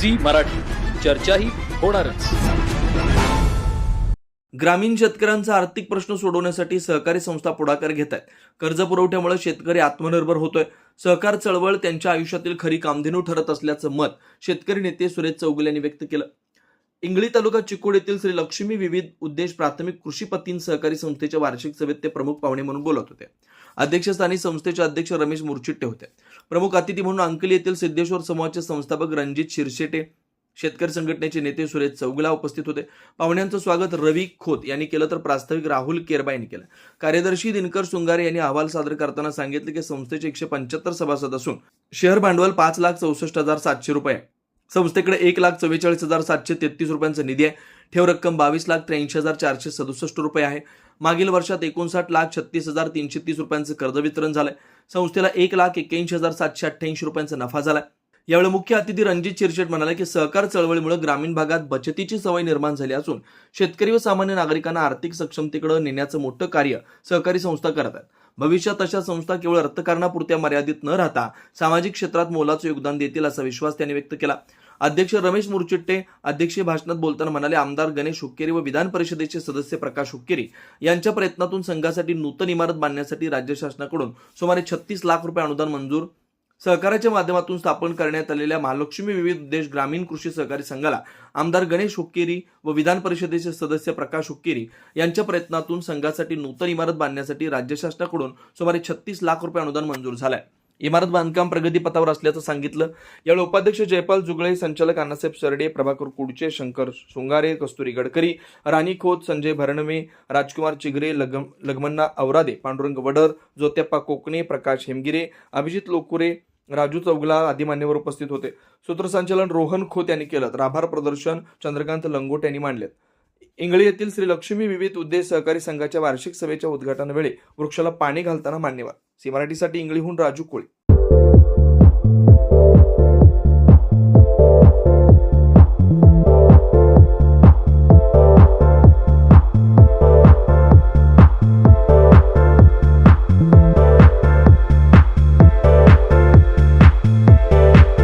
Zee Marathi. चर्चाही होणारच. ग्रामीण शेतकऱ्यांचा आर्थिक प्रश्न सोडवण्यासाठी सहकारी संस्था पुढाकार घेत आहेत कर्ज पुरवठ्यामुळे शेतकरी आत्मनिर्भर होतोय. सहकार चळवळ त्यांच्या आयुष्यातील खरी कामधेनू ठरत असल्याचं मत शेतकरी नेते सुरेश चौगुल यांनी व्यक्त केलं. इंगळी तालुका चिकोड येथील श्री लक्ष्मी विविध उद्देश प्राथमिक कृषीपतीन सहकारी संस्थेच्या वार्षिक सभेत ते प्रमुख पाहुणे म्हणून बोलत होते. अध्यक्षस्थानी संस्थेचे अध्यक्ष रमेश मुरचिट्टे होते. प्रमुख अतिथी म्हणून अंकली येथील सिद्धेश्वर समूहाचे संस्थापक रणजित शिरशेटे शेतकरी संघटनेचे नेते सुरेश चौगुला उपस्थित होते. पाहुण्यांचं स्वागत रवी खोत यांनी केलं तर प्रास्ताविक राहुल केरबा यांनी केलं. कार्यदर्शी दिनकर सुंगारे यांनी अहवाल सादर करताना सांगितले की संस्थेचे एकशे पंच्याहत्तर सभासद असून शेअर भांडवल पाच लाख चौसष्ट हजार सातशे रुपये संस्थेकडे एक लाख चव्वेचाळीस हजार सातशे तेहतीस रुपयांचा निधी आहे. ठेव रक्कम बावीस लाख त्र्याऐंशी हजार चारशे सदुसष्ट रुपये आहे. मागील वर्षात एकोणसाठ लाख छत्तीस हजार तीनशे तीस रुपयांचं कर्ज वितरण झालंय. संस्थेला एक लाख एक्क्याऐंशी हजार सातशे अठ्ठ्याऐंशी रुपयांचा नफा झालाय. यावेळी मुख्य अतिथी रणजित शिरशेट म्हणाले की सहकार चळवळीमुळे ग्रामीण भागात बचतीची सवय निर्माण झाली असून शेतकरी व सामान्य नागरिकांना आर्थिक सक्षमतेकडे नेण्याचं मोठं कार्य सहकारी संस्था करत आहेत. भविष्यात अशा संस्था केवळ अर्थकारणापुरत्या मर्यादित न राहता सामाजिक क्षेत्रात मोलाचं योगदान देतील असा विश्वास त्यांनी व्यक्त केला. अध्यक्ष रमेश मुरचिट्टे अध्यक्षीय भाषणात बोलताना म्हणाले आमदार गणेश हुक्केरी व विधान परिषदेचे सदस्य प्रकाश हुक्केरी यांच्या प्रयत्नातून संघासाठी नूतन इमारत बांधण्यासाठी राज्य शासनाकडून सुमारे छत्तीस लाख रुपये अनुदान मंजूर सहकाराच्या माध्यमातून स्थापन करण्यात आलेल्या महालक्ष्मी विविध उद्देश ग्रामीण कृषी सहकारी संघाला आमदार गणेश हुक्केरी व विधान परिषदेचे सदस्य प्रकाश हुक्केरी यांच्या प्रयत्नातून संघासाठी नूतन इमारत बांधण्यासाठी राज्य शासनाकडून सुमारे छत्तीस लाख रुपये अनुदान मंजूर झालंय. इमारत बांधकाम प्रगतीपथावर असल्याचं सांगितलं. यावेळी उपाध्यक्ष जयपाल जुगळे संचालक अण्णासाहेब सरडे प्रभाकर कुडचे शंकर सुंगारे कस्तुरी गडकरी राणी खोत संजय भरणमे राजकुमार चिगरे लगम लगमन्ना औरादे पांडुरंग वडर जोत्याप्पा कोकणे प्रकाश हेमगिरे अभिजित लोकुरे राजू चौगला आदी मान्यवर उपस्थित होते. सूत्रसंचालन रोहन खोत यांनी केलं. तर आभार प्रदर्शन चंद्रकांत लंगोट यांनी मांडलेत. इंगळी येथील श्री लक्ष्मी विविध उद्देश सहकारी संघाच्या वार्षिक सभेच्या उद्घाटनावेळी वृक्षाला पाणी घालताना मान्यवर. सी मराठीसाठी इंगळीहून राजू कोळी.